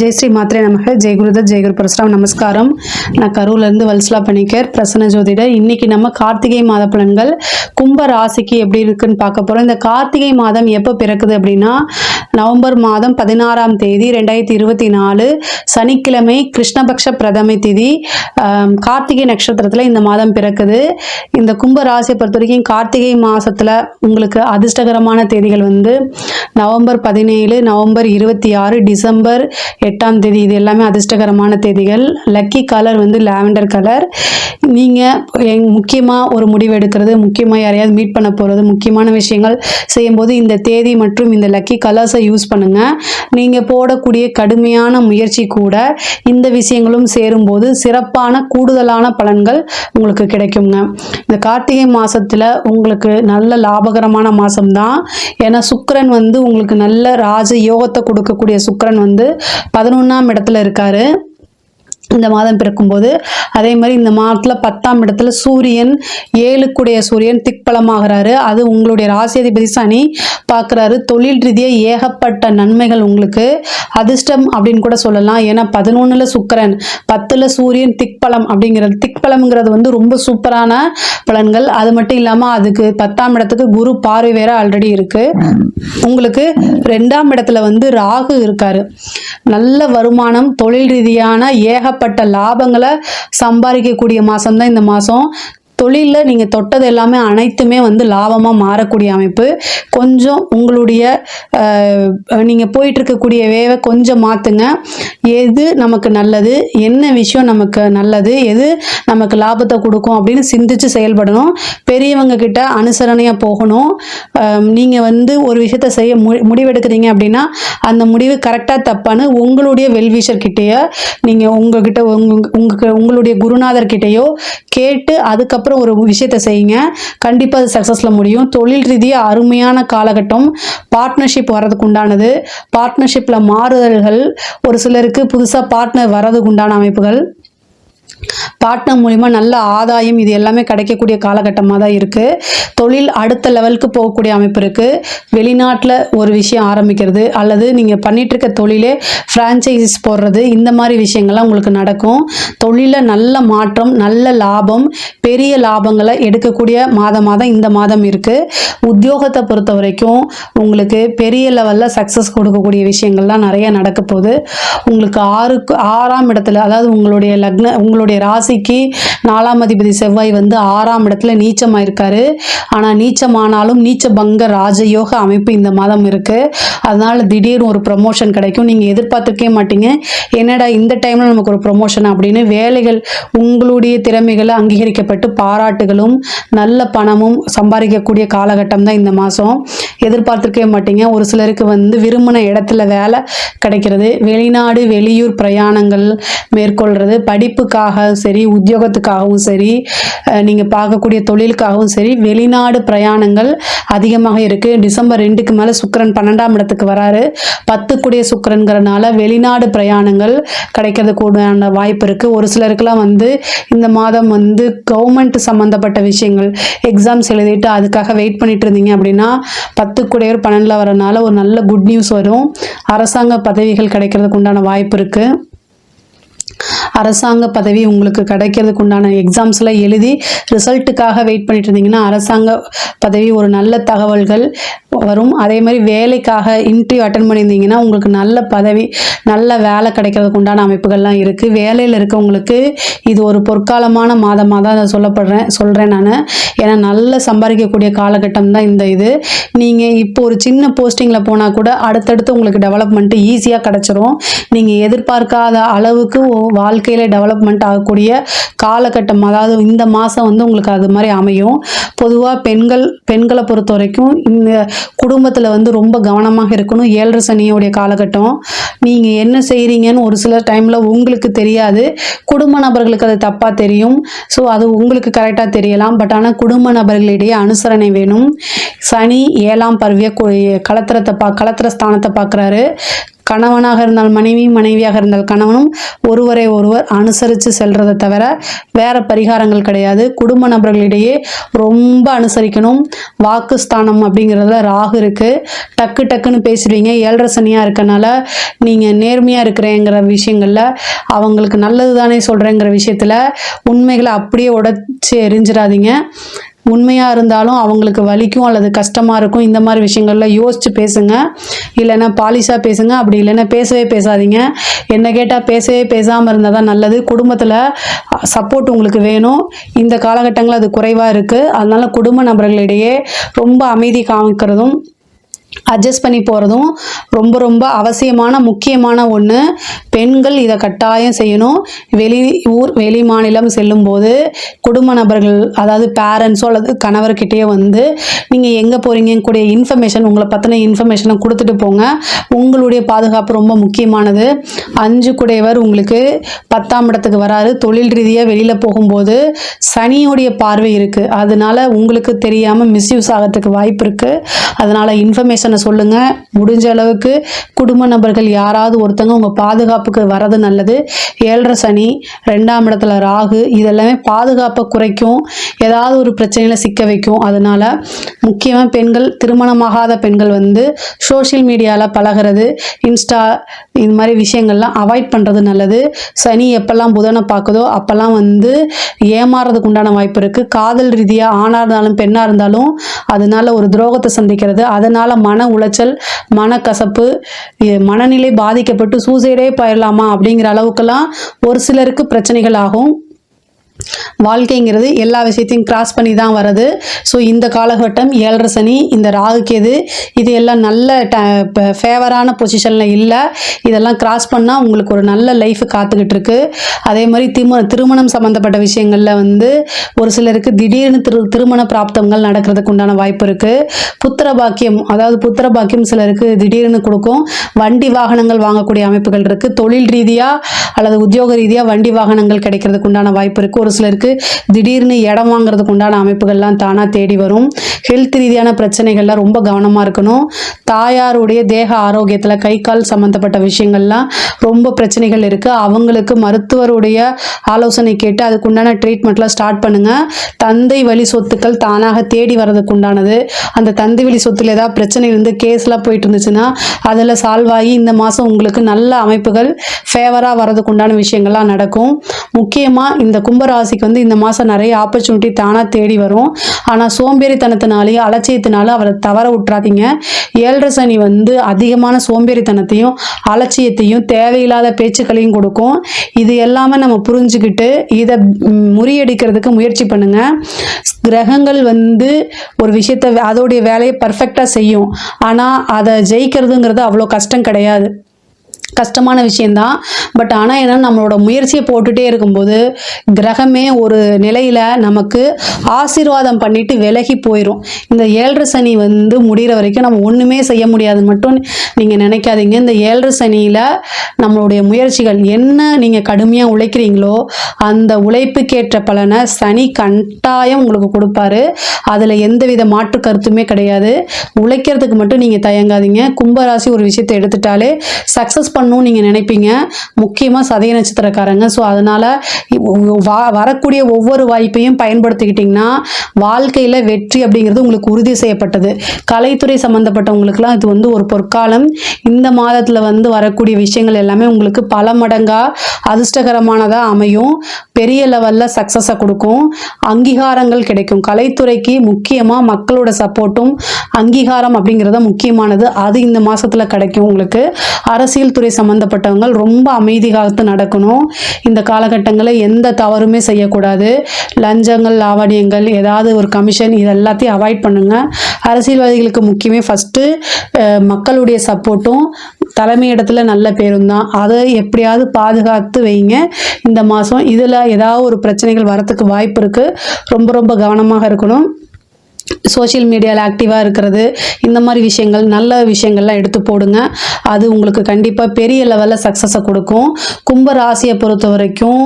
ஜெய் ஸ்ரீ மாத்ரே நமக. ஜெய் குருத ஜெய் குரு பரசுராம். நமஸ்காரம். நான் கரூர்லேருந்து வல்சலா பணிக்கர் பிரசன்ன ஜோதிடர். இன்னைக்கு நம்ம கார்த்திகை மாத பலன்கள் கும்ப ராசிக்கு எப்படி இருக்குன்னு பார்க்க போகிறோம் இந்த கார்த்திகை மாதம் எப்போ பிறக்குது அப்படின்னா நவம்பர் மாதம் பதினாறாம் தேதி ரெண்டாயிரத்தி இருபத்தி நாலு சனிக்கிழமை கிருஷ்ணபக்ஷ பிரதமை திதி கார்த்திகை நட்சத்திரத்தில் இந்த மாதம் பிறக்குது. இந்த கும்ப ராசியை பொறுத்த வரைக்கும் கார்த்திகை மாதத்தில் உங்களுக்கு அதிர்ஷ்டகரமான தேதிகள் வந்து நவம்பர் பதினேழு நவம்பர் இருபத்தி ஆறு டிசம்பர் எட்டாம் தேதி இது எல்லாமே அதிர்ஷ்டகரமான தேதிகள். லக்கி கலர் வந்து லாவெண்டர் கலர் நீங்கள் முக்கியமாக ஒரு முடிவு எடுக்கிறது முக்கியமாக யாரையாவது மீட் பண்ண போகிறது முக்கியமான விஷயங்கள் செய்யும்போது இந்த தேதி மற்றும் இந்த லக்கி கலர்ஸை யூஸ் பண்ணுங்கள் நீங்கள் போடக்கூடிய கடுமையான முயற்சி கூட இந்த விஷயங்களும் சேரும்போது சிறப்பான கூடுதலான பலன்கள் உங்களுக்கு கிடைக்குங்க. இந்த கார்த்திகை மாதத்தில் உங்களுக்கு நல்ல லாபகரமான மாதம்தான் ஏன்னா சுக்கரன் வந்து உங்களுக்கு நல்ல ராஜ யோகத்தை கொடுக்கக்கூடிய சுக்கரன் வந்து பதினொன்றாம் இடத்துல இருக்காரு. இந்த மாதம் பிறக்கும்போது அதே மாதிரி இந்த மாதத்தில் பத்தாம் இடத்துல சூரியன் ஏழுக்குடைய சூரியன் திக்பலமாகிறாரு. அது உங்களுடைய ராசியாதிபதி சனி பார்க்குறாரு தொழில் ரீதியாக ஏகப்பட்ட நன்மைகள் உங்களுக்கு. அதிர்ஷ்டம் அப்படின்னு கூட சொல்லலாம். ஏன்னா பதினொன்றில் சுக்கரன் பத்தில் சூரியன் திக்பலம் அப்படிங்கிறது திக்பலம்ங்கிறது வந்து ரொம்ப சூப்பரான பலன்கள். அது மட்டும் இல்லாமல் அதுக்கு பத்தாம் இடத்துக்கு குரு பார்வை வேற ஆல்ரெடி இருக்குது உங்களுக்கு ரெண்டாம் இடத்துல வந்து ராகு இருக்காரு. நல்ல வருமானம் தொழில் ரீதியான ஏக ஏகப்பட்ட லாபங்களை சம்பாதிக்கக்கூடிய மாதம் தான் இந்த மாதம் தொழிலில் நீங்கள் தொட்டது எல்லாமே அனைத்துமே வந்து லாபமாக மாறக்கூடிய அமைப்பு. கொஞ்சம் உங்களுடைய நீங்கள் போயிட்டுருக்கக்கூடிய வேவை கொஞ்சம் மாற்றுங்க எது நமக்கு நல்லது? என்ன விஷயம் நமக்கு நல்லது? எது நமக்கு லாபத்தை கொடுக்கும்? அப்படின்னு சிந்திச்சு செயல்படணும். பெரியவங்க கிட்ட அனுசரணையாக போகணும். நீங்கள் வந்து ஒரு விஷயத்த செய்ய மு முடிவெடுக்கிறீங்க அப்படின்னா அந்த முடிவு கரெக்டாக தப்பான்னு உங்களுடைய வெல்விஷர்கிட்டேயோ நீங்கள் உங்ககிட்ட உங்க உங்களுடைய குருநாதர்கிட்டேயோ கேட்டு அதுக்கப்புறம் ஒரு விஷயத்தை செய்யுங்க. கண்டிப்பாக அது சக்ஸஸில் முடியும். தொழில் ரீதியாக அருமையான காலகட்டம். பார்ட்னர்ஷிப் வர்றதுக்கு உண்டானது. பார்ட்னர்ஷிப்பில் மாறுதல்கள். ஒரு சிலருக்கு புதுசாக பார்ட்னர் வர்றதுக்கு உண்டான அமைப்புகள். பார்ட்னர் மூலிமா நல்ல ஆதாயம் இது எல்லாமே கிடைக்கக்கூடிய காலகட்டமாக தான் இருக்குது தொழில் அடுத்த லெவலுக்கு போகக்கூடிய அமைப்பு இருக்குது வெளிநாட்டில் ஒரு விஷயம் ஆரம்பிக்கிறது அல்லது நீங்கள் பண்ணிகிட்ருக்க தொழிலே ஃப்ரான்ச்சைசிஸ் போடுறது இந்த மாதிரி விஷயங்கள்லாம் உங்களுக்கு நடக்கும். தொழிலில் நல்ல மாற்றம் நல்ல லாபம் பெரிய லாபங்களை எடுக்கக்கூடிய மாதமாக தான் இந்த மாதம் இருக்குது உத்தியோகத்தை பொறுத்த வரைக்கும் உங்களுக்கு பெரிய லெவலில் சக்ஸஸ் கொடுக்கக்கூடிய விஷயங்கள்லாம் நிறைய நடக்க போகுது. உங்களுக்கு ஆறுக்கு ஆறாம் இடத்துல அதாவது உங்களுடைய லக்ன உங்களுடைய ராசிக்கு நாலாம் அதிபதி செவ்வாய் வந்து ஆறாம் இடத்துல நீச்சமாக இருக்காரு ஆனால் நீச்சமானாலும் நீச்ச பங்க ராஜயோக அமைப்பு இந்த மாதம் இருக்கு. அதனால திடீர்னு ஒரு ப்ரமோஷன் கிடைக்கும். நீங்கள் எதிர்பார்த்துருக்கே மாட்டீங்க. என்னடா இந்த டைமில் நமக்கு ஒரு ப்ரமோஷன் அப்படின்னு வேலைகள் உங்களுடைய திறமைகளை அங்கீகரிக்கப்பட்டு பாராட்டுகளும் நல்ல பணமும் சம்பாதிக்கக்கூடிய காலகட்டம் தான் இந்த மாதம். எதிர்பார்த்துருக்கவே மாட்டீங்க. ஒரு சிலருக்கு வந்து விரும்பின இடத்துல வேலை கிடைக்கிறது. வெளிநாடு வெளியூர் பிரயாணங்கள் மேற்கொள்கிறது படிப்புக்காக சரி உத்தியோகத்துக்காகவும் சரி நீங்கள் பார்க்கக்கூடிய தொழிலுக்காகவும் சரி வெளிநாடு பிரயாணங்கள் அதிகமாக இருக்குது டிசம்பர் ரெண்டுக்கு மேலே சுக்கரன் பன்னெண்டாம் இடத்துக்கு வராரு. பத்துக்குடைய சுக்கரன்கிறனால வெளிநாடு பிரயாணங்கள் கிடைக்கிறதுக்கு உண்டான வாய்ப்பு இருக்குது ஒரு சிலருக்குலாம் வந்து இந்த மாதம் வந்து கவர்மெண்ட் சம்மந்தப்பட்ட விஷயங்கள் எக்ஸாம்ஸ் எழுதிட்டு அதுக்காக வெயிட் பண்ணிட்டு இருந்தீங்க அப்படின்னா பத்துக்குடையவர் பன்னெண்டில் வரனால ஒரு நல்ல குட் நியூஸ் வரும். அரசாங்க பதவிகள் கிடைக்கிறதுக்கு உண்டான வாய்ப்பு இருக்குது அரசாங்க பதவி உங்களுக்கு கிடைக்கிறதுக்கு உண்டான எக்ஸாம்ஸ்லாம் எழுதி ரிசல்ட்டுக்காக வெயிட் பண்ணிட்டு இருந்தீங்கன்னா அரசாங்க பதவி ஒரு நல்ல தகவல்கள் வரும். அதே மாதிரி வேலைக்காக இன்டர்வியூ அட்டன் பண்ணியிருந்தீங்கன்னா உங்களுக்கு நல்ல பதவி நல்ல வேலை கிடைக்கிறதுக்கு உண்டான அமைப்புகள்லாம் இருக்குது வேலையில் இருக்கவங்களுக்கு இது ஒரு பொற்காலமான மாதமாக தான் அதை சொல்லப்படுறேன் சொல்கிறேன் நான். ஏன்னா நல்ல சம்பாதிக்கக்கூடிய காலகட்டம் தான் இந்த இது. நீங்கள் இப்போ ஒரு சின்ன போஸ்டிங்கில் போனால் கூட அடுத்தடுத்து உங்களுக்கு டெவலப்மெண்ட்டு ஈஸியாக கிடச்சிரும். நீங்கள் எதிர்பார்க்காத அளவுக்கு வாழ்க்கையில் டெவலப்மெண்ட் ஆகக்கூடிய காலகட்டம் அதாவது இந்த மாதம் வந்து உங்களுக்கு அது மாதிரி அமையும். பொதுவாக பெண்கள் பெண்களை பொறுத்த வரைக்கும் இந்த குடும்பத்தில் வந்து ரொம்ப கவனமாக இருக்கணும். ஏழரை சனியோடைய காலகட்டம். நீங்கள் என்ன செய்கிறீங்கன்னு ஒரு சில டைமில் உங்களுக்கு தெரியாது. குடும்ப நபர்களுக்கு அது தப்பாக தெரியும். ஸோ அது உங்களுக்கு கரெக்டாக தெரியலாம். பட் ஆனால் குடும்ப நபர்களிடையே அனுசரணை வேணும். சனி ஏழாம் பருவிய கு- களத்திரத்தை பா களத்திர ஸ்தானத்தை பார்க்குறாரு கணவனாக இருந்தால் மனைவி மனைவியாக இருந்தால் கணவனும் ஒருவரை ஒருவர் அனுசரித்து செல்றதை தவிர வேற பரிகாரங்கள் கிடையாது. குடும்ப நபர்களிடையே ரொம்ப அனுசரிக்கணும். வாக்குஸ்தானம் அப்படிங்கிறதுல ராகு இருக்கு. டக்கு டக்குன்னு பேசிடுவீங்க. ஏழரை சனியாக இருக்கனால நீங்கள் நேர்மையாக இருக்கிறேங்கிற விஷயங்களில் அவங்களுக்கு நல்லது தானே சொல்கிறேங்கிற விஷயத்தில் உண்மைகளை அப்படியே உடச்சி எரிஞ்சிடாதீங்க. உண்மையாக இருந்தாலும் அவங்களுக்கு வலிக்கும் அல்லது கஷ்டமாக இருக்கும். இந்த மாதிரி விஷயங்கள்லாம் யோசித்து பேசுங்க. இல்லைன்னா பாலிஷாக பேசுங்க. அப்படி இல்லைன்னா பேசவே பேசாதீங்க. என்ன கேட்டால் பேசவே பேசாமல் இருந்தால் தான் நல்லது. குடும்பத்தில் சப்போர்ட் உங்களுக்கு வேணும். இந்த காலகட்டங்களில் அது குறைவாக இருக்குது அதனால குடும்ப நபர்களிடையே ரொம்ப அமைதி காமிக்கிறதும் அட்ஜஸ்ட் பண்ணி போகிறதும் ரொம்ப ரொம்ப அவசியமான முக்கியமான ஒன்று பெண்கள் இதை கட்டாயம் செய்யணும். வெளி ஊர் வெளி மாநிலம் செல்லும்போது குடும்ப நபர்கள் அதாவது பேரண்ட்ஸோ அல்லது கணவர்கிட்டயே வந்து நீங்கள் எங்கே போகிறீங்க கூடிய இன்ஃபர்மேஷன் உங்களை பற்றின இன்ஃபர்மேஷனை கொடுத்துட்டு போங்க. உங்களுடைய பாதுகாப்பு ரொம்ப முக்கியமானது. அஞ்சு குடையவர் உங்களுக்கு பத்தாம் இடத்துக்கு வராரு. தொழில் ரீதியாக வெளியில் போகும்போது சனியுடைய பார்வை இருக்குது அதனால உங்களுக்கு தெரியாமல் மிஸ்யூஸ் ஆகிறதுக்கு வாய்ப்பு இருக்குது அதனால் இன்ஃபர்மேஷன் சொல்லுங்கள் முடிஞ்ச அளவுக்கு குடும்ப நபர்கள் யாராவது ஒருத்தங்க உங்கள் பாதுகாப்புக்கு வர்றது நல்லது. ஏழரை சனி ரெண்டாம் இடத்துல ராகு இதெல்லாமே பாதுகாப்பை குறைக்கும். ஏதாவது ஒரு பிரச்சனையில் சிக்க வைக்கும். அதனால முக்கியமாக பெண்கள் திருமணமாகாத பெண்கள் வந்து சோஷியல் மீடியாவில் பழகிறது இன்ஸ்டா இது மாதிரி விஷயங்கள்லாம் அவாய்ட் பண்ணுறது நல்லது. சனி எப்போல்லாம் புதனை பார்க்குதோ அப்போல்லாம் வந்து ஏமாறுறதுக்கு உண்டான வாய்ப்பு இருக்குது காதல் ரீதியாக ஆணாக இருந்தாலும் பெண்ணாக இருந்தாலும் அதனால ஒரு துரோகத்தை சந்திக்கிறது. அதனால் மன உளைச்சல் மனக்கசப்பு மனநிலை பாதிக்கப்பட்டு சூசைடே போயிடலாமா அப்படிங்கிற அளவுக்கெல்லாம் ஒரு சிலருக்கு பிரச்சனைகள் ஆகும். வாழ்க்கைங்கிறது எல்லா விஷயத்தையும் கிராஸ் பண்ணி தான் வருது ஸோ இந்த காலகட்டம் ஏழரை சனி இந்த ராகு கேது இது எல்லாம் நல்ல ஃபேவரான பொசிஷனில் இல்லை. இதெல்லாம் கிராஸ் பண்ணால் உங்களுக்கு ஒரு நல்ல லைஃப் காத்துக்கிட்டு இருக்கு. அதே மாதிரி திருமண திருமணம் சம்மந்தப்பட்ட விஷயங்களில் வந்து ஒரு சிலருக்கு திடீர்னு திரு திருமண பிராப்தங்கள் நடக்கிறதுக்கு உண்டான வாய்ப்பு இருக்குது புத்திர பாக்கியம் அதாவது புத்திர பாக்கியம் சிலருக்கு திடீர்னு கொடுக்கும். வண்டி வாகனங்கள் வாங்கக்கூடிய அமைப்புகள் இருக்குது தொழில் ரீதியாக அல்லது உத்தியோக ரீதியாக வண்டி வாகனங்கள் கிடைக்கிறதுக்கு உண்டான வாய்ப்பு இருக்குது ஒரு சிலருக்கு திடீர்னு இடம் வாங்குறதுக்கு உண்டான அமைப்புகள்லாம் தானாக தேடி வரும். ஹெல்த் ரீதியான பிரச்சனைகள்லாம் ரொம்ப கவனமாக இருக்கணும். தாயாருடைய தேக ஆரோக்கியத்தில் கை கால் சம்மந்தப்பட்ட விஷயங்கள்லாம் ரொம்ப பிரச்சனைகள் இருக்குது அவங்களுக்கு மருத்துவருடைய ஆலோசனை கேட்டு அதுக்குண்டான ட்ரீட்மெண்ட்லாம் ஸ்டார்ட் பண்ணுங்கள் தந்தை வழி சொத்துக்கள் தானாக தேடி வர்றதுக்கு உண்டானது. அந்த தந்தை வழி சொத்துல ஏதாவது பிரச்சனை இருந்து கேஸ்லாம் போயிட்டு இருந்துச்சுன்னா அதில் சால்வ் ஆகி இந்த மாதம் உங்களுக்கு நல்ல அமைப்புகள் ஃபேவராக வர்றதுக்கு உண்டான விஷயங்கள்லாம் நடக்கும். முக்கியமாக இந்த ராசிக்கு வந்து இந்த மாதம் நிறைய ஆப்பர்ச்சுனிட்டி தானாக தேடி வரும். ஆனால் சோம்பேறித்தனத்தினாலேயும் அலட்சியத்தினால அவரை தவற விட்றாதீங்க ஏழரை சனி வந்து அதிகமான சோம்பேறித்தனத்தையும் அலட்சியத்தையும் தேவையில்லாத பேச்சுக்களையும் கொடுக்கும். இது எல்லாமே நம்ம புரிஞ்சுக்கிட்டு இதை முறியடிக்கிறதுக்கு முயற்சி பண்ணுங்க. கிரகங்கள் வந்து ஒரு விஷயத்தை அதோடைய வேலையை பர்ஃபெக்டாக செய்யும். ஆனால் அதை ஜெயிக்கிறதுங்கிறது அவ்வளோ கஷ்டம் கிடையாது. கஷ்டமான விஷயந்தான் பட் ஆனால் என்ன நம்மளோட முயற்சியை போட்டுட்டே இருக்கும்போது கிரகமே ஒரு நிலையில் நமக்கு ஆசீர்வாதம் பண்ணிட்டு விலகி போயிடும் இந்த ஏழரை சனி வந்து முடிகிற வரைக்கும் நம்ம ஒன்றுமே செய்ய முடியாதுன்னு மட்டும் நீங்கள் நினைக்காதீங்க. இந்த ஏழரை சனியில் நம்மளுடைய முயற்சிகள் என்ன நீங்கள் கடுமையாக உழைக்கிறீங்களோ அந்த உழைப்புக்கேற்ற பலனை சனி கட்டாயம் உங்களுக்கு கொடுப்பாரு. அதில் எந்தவித மாற்று கருத்துமே கிடையாது. உழைக்கிறதுக்கு மட்டும் நீங்கள் தயங்காதீங்க. கும்பராசி ஒரு விஷயத்தை எடுத்துட்டாலே சக்ஸஸ் பண்ணணும்னு நீங்கள் நினைப்பீங்க. முக்கியமாக சதய நட்சத்திரக்காரங்க. ஸோ அதனால் வா வரக்கூடிய ஒவ்வொரு வாய்ப்பையும் பயன்படுத்திக்கிட்டிங்கன்னா வாழ்க்கையில் வெற்றி அப்படிங்கிறது உங்களுக்கு உறுதி செய்யப்பட்டது. கலைத்துறை சம்மந்தப்பட்டவங்களுக்குலாம் இது வந்து ஒரு பொற்காலம். இந்த மாதத்தில் வந்து வரக்கூடிய விஷயங்கள் எல்லாமே உங்களுக்கு பல மடங்காக அதிர்ஷ்டகரமானதாக அமையும். பெரிய லெவலில் சக்ஸஸை கொடுக்கும். அங்கீகாரங்கள் கிடைக்கும். கலைத்துறைக்கு முக்கியமாக மக்களோட சப்போர்ட்டும் அங்கீகாரம் அப்படிங்கிறது முக்கியமானது. அது இந்த மாதத்தில் கிடைக்கும் உங்களுக்கு. அரசியல் துறை சம்மந்தப்பட்டவங்க ரொம்ப அமைதி காத்து நடக்கணும். இந்த காலகட்டங்களில் எந்த தவறுமே செய்யக்கூடாது. லஞ்சங்கள் லாவணியங்கள் ஏதாவது ஒரு கமிஷன் இது எல்லாத்தையும் அவாய்ட் பண்ணுங்கள் அரசியல்வாதிகளுக்கு முக்கியமே ஃபஸ்ட்டு மக்களுடைய சப்போர்ட்டும் தலைமையிடத்தில் நல்ல பேரும் தான். அதை எப்படியாவது பாதுகாத்து வைங்க. இந்த மாதம் இதில் ஏதாவது ஒரு பிரச்சனைகள் வரத்துக்கு வாய்ப்பு இருக்குது ரொம்ப ரொம்ப கவனமாக இருக்கணும். சோஷியல் மீடியாவில் ஆக்டிவாக இருக்கிறது. இந்த மாதிரி விஷயங்கள் நல்ல விஷயங்கள்லாம் எடுத்து போடுங்க. அது உங்களுக்கு கண்டிப்பாக பெரிய லெவலில் சக்ஸஸை கொடுக்கும். கும்ப ராசியை பொறுத்த வரைக்கும்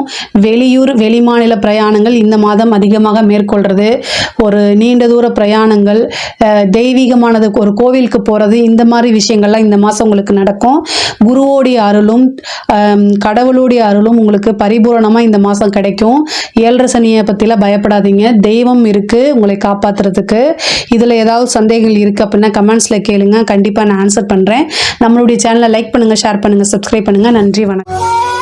வெளியூர் வெளிமாநில பிரயாணங்கள் இந்த மாதம் அதிகமாக மேற்கொள்கிறது ஒரு நீண்ட தூர பிரயாணங்கள் தெய்வீகமானது ஒரு கோவிலுக்கு போகிறது இந்த மாதிரி விஷயங்கள்லாம் இந்த மாதம் உங்களுக்கு நடக்கும். குருவோடைய அருளும் கடவுளுடைய அருளும் உங்களுக்கு பரிபூரணமாக இந்த மாதம் கிடைக்கும். ஏழரை சனியை பற்றிலாம் பயப்படாதீங்க. தெய்வம் இருக்குது உங்களை காப்பாற்றுறதுக்கு இதில் ஏதாவது சந்தேகங்கள் இருக்குது அப்படின்னா கமெண்ட்ஸில் கேளுங்க. கண்டிப்பாக நான் ஆன்சர் பண்ணுறேன் நம்மளுடைய சேனலை லைக் பண்ணுங்கள் ஷேர் பண்ணுங்கள் சப்ஸ்கிரைப் பண்ணுங்கள் நன்றி வணக்கம்.